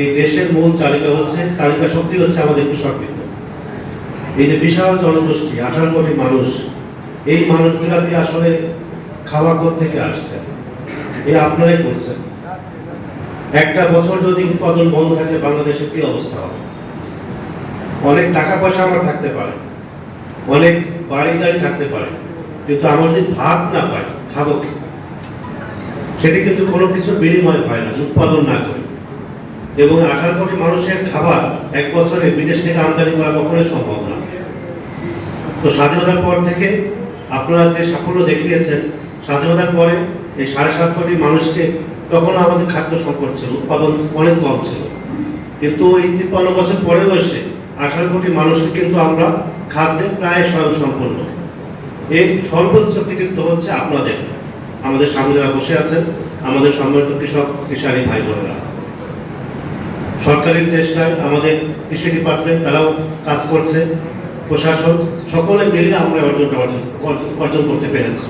এই দেশের মূল চালিকা হচ্ছে, চালিকা শক্তি হচ্ছে আমাদের কৃষক এই যে বিশাল জনগোষ্ঠী, আঠারো কোটি মানুষ, এই মানুষগুলাকে আসলে খাওয়া থেকে আসছে? এই আপনারাই করছেন। একটা বছর যদি উৎপাদন বন্ধ থাকে, বাংলাদেশের কি অবস্থা হবে? অনেক টাকা পয়সা আমার থাকতে পারে, অনেক বাড়ি গাড়ি থাকতে পারে, কিন্তু আমার যদি ভাত না পাই, খাব কি? সেটি কিন্তু কোনো কিছুর বিনিময় হয় না, উৎপাদন না করে। এবং আঠারো কোটি মানুষের খাবার এক বছরে বিদেশ থেকে আমদানি করা কখনোই সম্ভব না। তো স্বাধীনতার পর থেকে আপনারা যে সাফল্য দেখিয়েছেন, স্বাধীনতার পরে এই সাড়ে সাত কোটি মানুষকে তখন আমাদের খাদ্য সংকট ছিল, উৎপাদন অনেক কম ছিল। কিন্তু এই তিপ্পান্ন বছর পরেও এসে আঠারো কোটি মানুষকে কিন্তু আমরা খাদ্যে প্রায় স্বয়ং সম্পন্ন এই সর্বোচ্চ কৃতিত্ব হচ্ছে আপনাদের। আমাদের সামনে যারা বসে আছেন, আমাদের সম্মানিত কৃষক কৃষারী ভাই বোনেরা সরকারি চেষ্টায় আমাদের কৃষি ডিপার্টমেন্ট তারাও কাজ করছে। প্রশাসন, সকলে মিলে আমরা অর্জন অর্জন করতে পেরেছি।